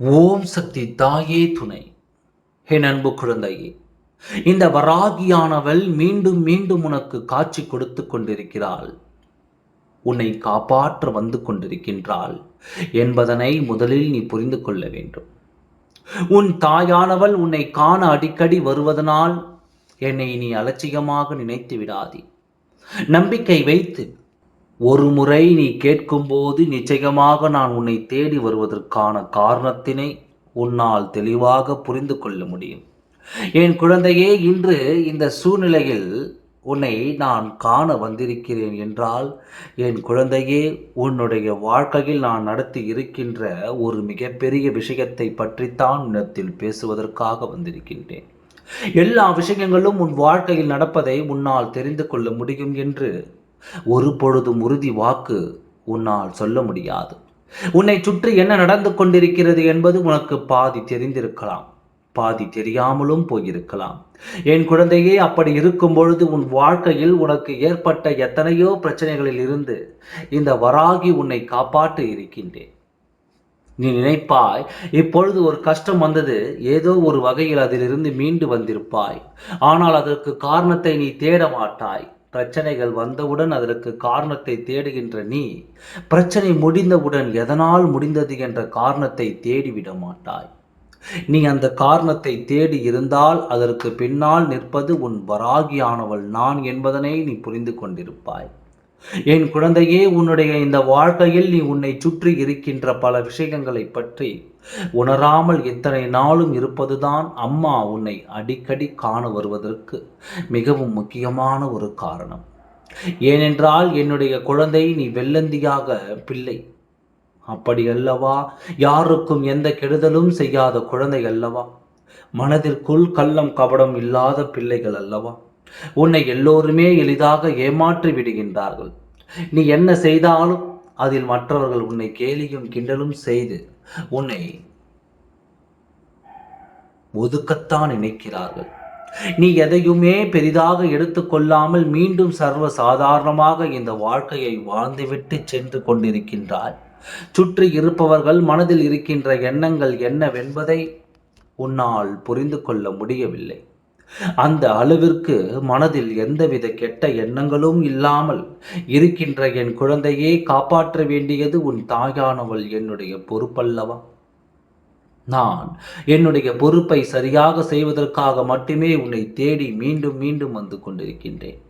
ஓம் சக்தி தாயே துணை. என் அன்பு குழந்தையே இந்த வராகியானவள் மீண்டும் மீண்டும் உனக்கு காட்சி கொடுத்து கொண்டிருக்கிறாள். உன்னை காப்பாற்ற வந்து கொண்டிருக்கின்றாள் என்பதனை முதலில் நீ புரிந்து கொள்ள வேண்டும். உன் தாயானவள் உன்னை காண அடிக்கடி வருவதனால் என்னை நீ அலட்சியமாக நினைத்து விடாதே. நம்பிக்கை வைத்து ஒரு முறை நீ கேட்கும்போது நிச்சயமாக நான் உன்னை தேடி வருவதற்கான காரணத்தினை உன்னால் தெளிவாக புரிந்து கொள்ள முடியும். என் குழந்தையே இன்று இந்த சூழ்நிலையில் உன்னை நான் காண வந்திருக்கிறேன் என்றால் என் குழந்தையே உன்னுடைய வாழ்க்கையில் நான் நடத்தி இருக்கின்ற ஒரு மிகப்பெரிய விஷயத்தை பற்றித்தான் உன்னத்தில் பேசுவதற்காக வந்திருக்கின்றேன். எல்லா விஷயங்களும் உன் வாழ்க்கையில் நடப்பதை உன்னால் தெரிந்து கொள்ள முடியும் என்று ஒரு பொழுதும் உறுதி வாக்கு உன்னால் சொல்ல முடியாது. உன்னை சுற்றி என்ன நடந்து கொண்டிருக்கிறது என்பது உனக்கு பாதி தெரிந்திருக்கலாம். பாதி தெரியாமலும் போயிருக்கலாம். என் குழந்தையே அப்படி இருக்கும் பொழுது உன் வாழ்க்கையில் உனக்கு ஏற்பட்ட எத்தனையோ பிரச்சனைகளில் இருந்து இந்த வராகி உன்னை காப்பாற்ற இருக்கின்றேன். நீ நினைப்பாய் இப்பொழுது ஒரு கஷ்டம் வந்தது ஏதோ ஒரு வகையில் அதிலிருந்து மீண்டு வந்திருப்பாய். ஆனால் அதற்கு காரணத்தை நீ தேட மாட்டாய். பிரச்சனைகள் வந்தவுடன் அதற்கு காரணத்தை தேடுகின்ற நீ பிரச்சனை முடிந்தவுடன் எதனால் முடிந்தது என்ற காரணத்தை தேடிவிட மாட்டாய். நீ அந்த காரணத்தை தேடி இருந்தால் அதற்கு பின்னால் நிற்பது உன் வராகியானவள் நான் என்பதனை நீ புரிந்து கொண்டிருப்பாய். என் குழந்தையே உன்னுடைய இந்த வாழ்க்கையில் நீ உன்னை சுற்றி இருக்கின்ற பல விஷயங்களை பற்றி உணராமல் இத்தனை நாளும் இருப்பதுதான் அம்மா உன்னை அடிக்கடி காண வருவதற்கு மிகவும் முக்கியமான ஒரு காரணம். ஏனென்றால் என்னுடைய குழந்தை நீ வெள்ளந்தியாக பிள்ளை. அப்படி அல்லவா? யாருக்கும் எந்த கெடுதலும் செய்யாத குழந்தை அல்லவா? மனதிற்குள் கள்ளம் கபடம் இல்லாத பிள்ளைகள் அல்லவா? உன்னை எல்லோருமே எளிதாக ஏமாற்றி விடுகின்றார்கள். நீ என்ன செய்தாலும் அதில் மற்றவர்கள் உன்னை கேலியும் கிண்டலும் செய்து உன்னை ஒதுக்கத்தான் நினைக்கிறார்கள். நீ எதையுமே பெரிதாக எடுத்துக்கொள்ளாமல் மீண்டும் சர்வ சாதாரணமாக இந்த வாழ்க்கையை வாழ்ந்துவிட்டு சென்று கொண்டிருக்கின்றாய். சுற்றி இருப்பவர்கள் மனதில் இருக்கின்ற எண்ணங்கள் என்னவென்பதை உன்னால் புரிந்து கொள்ள முடியவில்லை. அந்த அளவிற்கு மனதில் எந்தவித கெட்ட எண்ணங்களும் இல்லாமல் இருக்கின்ற என் குழந்தையே காப்பாற்ற வேண்டியது உன் தாயானவள் என்னுடைய பொறுப்பல்லவா? நான் என்னுடைய பொறுப்பை சரியாக செய்வதற்காக மட்டுமே உன்னை தேடி மீண்டும் மீண்டும் வந்து கொண்டிருக்கின்றேன்.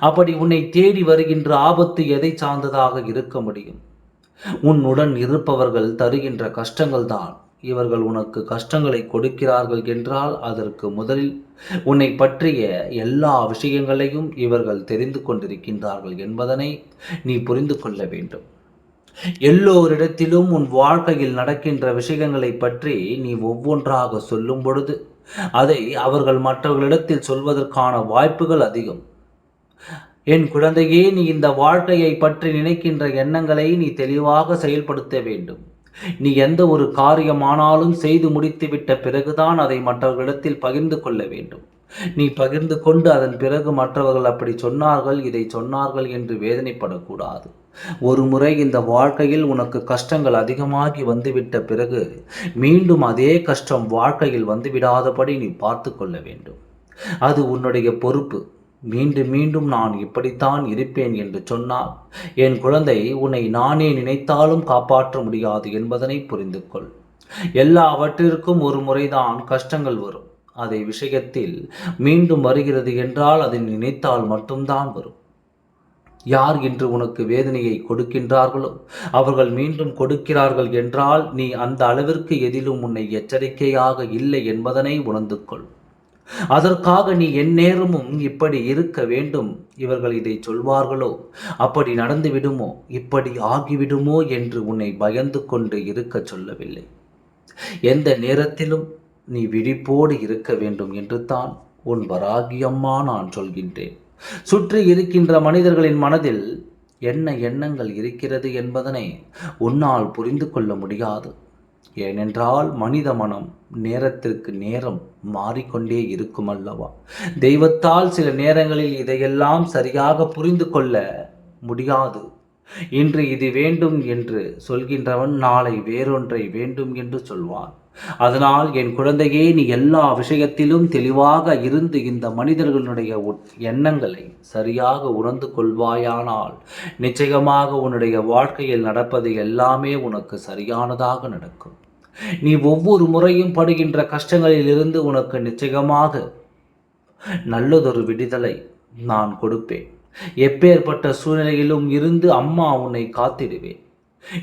அப்படி உன்னை தேடி வருகின்ற ஆபத்து எதை சார்ந்ததாக இருக்க முடியும்? உன்னுடன் இருப்பவர்கள் தருகின்ற கஷ்டங்கள் தான் இவர்கள் உனக்கு கஷ்டங்களை கொடுக்கிறார்கள் என்றால் அதற்கு முதலில் உன்னை பற்றிய எல்லா விஷயங்களையும் இவர்கள் தெரிந்து கொண்டிருக்கின்றார்கள் என்பதனை நீ புரிந்து கொள்ள வேண்டும். எல்லோரிடத்திலும் உன் வாழ்க்கையில் நடக்கின்ற விஷயங்களை பற்றி நீ ஒவ்வொன்றாக சொல்லும் பொழுது அதை அவர்கள் மற்றவர்களிடத்தில் சொல்வதற்கான வாய்ப்புகள் அதிகம். என் குழந்தையே நீ இந்த வாழ்க்கையை பற்றி நினைக்கின்ற எண்ணங்களை நீ தெளிவாக செயல்படுத்த வேண்டும். நீ எந்த ஒரு காரியமானாலும் செய்து முடித்துவிட்ட பிறகுதான் அதை மற்றவர்களிடத்தில் பகிர்ந்து கொள்ள வேண்டும். நீ பகிர்ந்து கொண்டு அதன் பிறகு மற்றவர்கள் அப்படி சொன்னார்கள் இதை சொன்னார்கள் என்று வேதனைப்படக்கூடாது. ஒரு முறை இந்த வாழ்க்கையில் உனக்கு கஷ்டங்கள் அதிகமாகி வந்துவிட்ட பிறகு மீண்டும் அதே கஷ்டம் வாழ்க்கையில் வந்துவிடாதபடி நீ பார்த்து கொள்ள வேண்டும். அது உன்னுடைய பொறுப்பு. மீண்டும் மீண்டும் நான் இப்படித்தான் இருப்பேன் என்று சொன்னால் என் குழந்தை உன்னை நானே நினைத்தாலும் காப்பாற்ற முடியாது என்பதனை புரிந்து கொள் எல்லாவற்றிற்கும் ஒரு முறைதான் கஷ்டங்கள் வரும். அதை விஷயத்தில் மீண்டும் வருகிறது என்றால் அதை நினைத்தால் மட்டும்தான் வரும். யார் இன்று உனக்கு வேதனையை கொடுக்கின்றார்களோ அவர்கள் மீண்டும் கொடுக்கிறார்கள் என்றால் நீ அந்த அளவிற்கு எதிலும் உன்னை எச்சரிக்கையாக இல்லை என்பதனை உணர்ந்து கொள் அதற்காக நீ எந்நேரமும் இப்படி இருக்க வேண்டும். இவர்கள் இதை சொல்வார்களோ? அப்படி நடந்து விடுமோ? இப்படி ஆகிவிடுமோ என்று உன்னை பயந்து கொண்டு இருக்க சொல்லவில்லை. எந்த நேரத்திலும் நீ விழிப்போடு இருக்க வேண்டும் என்று தான் உன் வராகியம்மா நான் சொல்கின்றேன். சுற்றி இருக்கின்ற மனிதர்களின் மனதில் என்ன எண்ணங்கள் இருக்கிறது என்பதனை உன்னால் புரிந்து கொள்ள முடியாது. ஏனென்றால் மனித மனம் நேரத்திற்கு நேரம் மாறிக்கொண்டே இருக்கும் அல்லவா தெய்வத்தால் சில நேரங்களில் இதையெல்லாம் சரியாக புரிந்து கொள்ள முடியாது. இன்று இது வேண்டும் என்று சொல்கின்றவன் நாளை வேறொன்றை வேண்டும் என்று சொல்வான். அதனால் என் குழந்தையே நீ எல்லா விஷயத்திலும் தெளிவாக இருந்து இந்த மனிதர்களுடைய எண்ணங்களை சரியாக உணர்ந்து கொள்வாயானால் நிச்சயமாக உன்னுடைய வாழ்க்கையில் நடப்பது எல்லாமே உனக்கு சரியானதாக நடக்கும். நீ ஒவ்வொரு முறையும் படுகின்ற கஷ்டங்களிலிருந்து உனக்கு நிச்சயமாக நல்லதொரு விடுதலை நான் கொடுப்பேன். எப்பேற்பட்ட சூழ்நிலையிலும் இருந்து அம்மா உன்னை காத்திடுவேன்.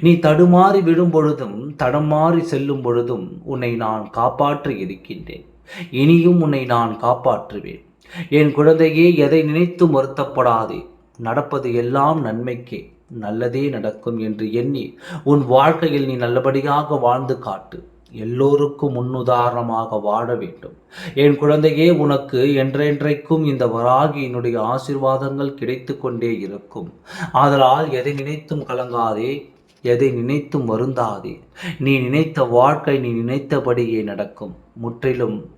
நீ தடுமாறி விடும் பொழுதும் தடமாறி செல்லும் பொழுதும் உன்னை நான் காப்பாற்றி இருக்கின்றேன். இனியும் உன்னை நான் காப்பாற்றுவேன். என் குழந்தையே எதை நினைத்து வருத்தப்படாதே. நடப்பது எல்லாம் நன்மைக்கே. நல்லதே நடக்கும் என்று எண்ணி உன் வாழ்க்கையில் நீ நல்லபடியாக வாழ்ந்து காட்டு. எல்லோருக்கும் முன்னுதாரணமாக வாழ வேண்டும். என் குழந்தையே உனக்கு என்றென்றைக்கும் இந்த வராகியினுடைய ஆசிர்வாதங்கள் கிடைத்து கொண்டே இருக்கும். ஆதலால் எதை நினைத்தும் கலங்காதே எதை நினைத்தும் வருந்தாதே. நீ நினைத்த வாழ்க்கை நீ நினைத்தபடியே நடக்கும். முற்றிலும்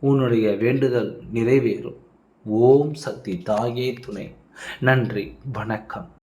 உன்னுடைய வேண்டுதல் நிறைவேறும். ஓம் சக்தி தாயே துணை. நன்றி வணக்கம்.